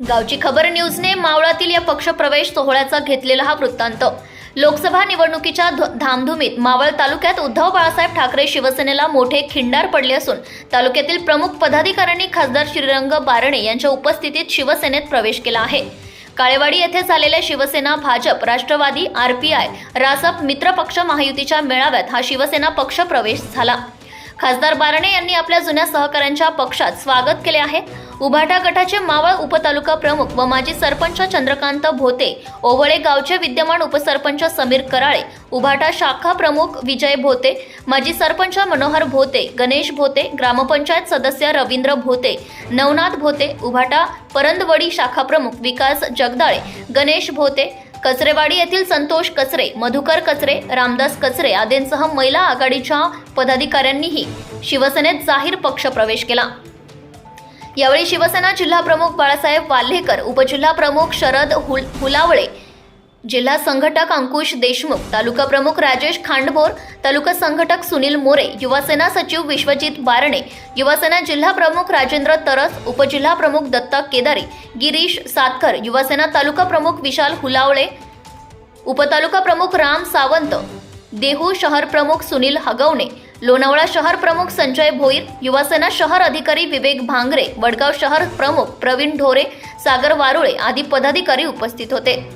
गावची खबर न्यूजने मावळातील या पक्षप्रवेश सोहळ्याचा घेतलेला हा वृत्तांत. लोकसभा निवडणुकीच्या धामधुमीत मावळ तालुक्यात उद्धव बाळासाहेब ठाकरे शिवसेनेला मोठे खिंडार पडले असून तालुक्यातील प्रमुख पदाधिकाऱ्यांनी खासदार श्रीरंग बारणे यांच्या उपस्थितीत शिवसेनेत प्रवेश केला आहे. काळेवाडी येथे झालेल्या शिवसेना भाजप राष्ट्रवादी आरपीआय रासप मित्रपक्ष महायुतीच्या मेळाव्यात हा शिवसेना पक्ष प्रवेश झाला. खासदार बारणे यांनी आपल्या जुन्या सहकाऱ्यांच्या पक्षात स्वागत केले आहे. उभाटा गटाचे मावळ उपतालुका प्रमुख व माजी सरपंच चंद्रकांत भोते ओवळे गावचे विद्यमान उपसरपंच समीर कराळे उभाटा शाखा प्रमुख विजय भोते माजी सरपंच मनोहर भोते गणेश भोते ग्रामपंचायत सदस्य रवींद्र भोते नवनाथ भोते उभाटा परंदवडी शाखा प्रमुख विकास जगदाळे गणेश भोते कचरेवाडी येथील संतोष कचरे मधुकर कचरे रामदास कचरे आदींसह महिला आघाडीच्या पदाधिकाऱ्यांनीही शिवसेनेत जाहीर पक्ष प्रवेश केला. यावेळी शिवसेना जिल्हा प्रमुख बाळासाहेब वाल्हेकर उपजिल्हा प्रमुख शरद हुल हुलावळे जिल्हा संघटक अंकुश देशमुख तालुका प्रमुख राजेश खांडभोर तालुका संघटक सुनील मोरे युवासेना सचिव विश्वजित बारणे युवासेना जिल्हा प्रमुख राजेंद्र तरस उपजिल्हा प्रमुख दत्ता केदारी गिरीश सातकर युवासेना तालुका प्रमुख विशाल हुलावळे उपतालुका प्रमुख राम सावंत देहू शहर प्रमुख सुनील हगवणे लोणावळा शहर प्रमुख संजय भोईर युवासेना शहर अधिकारी विवेक भांगरे वडगाव शहर प्रमुख प्रवीण ढोरे सागर वारुळे आदी पदाधिकारी उपस्थित होते.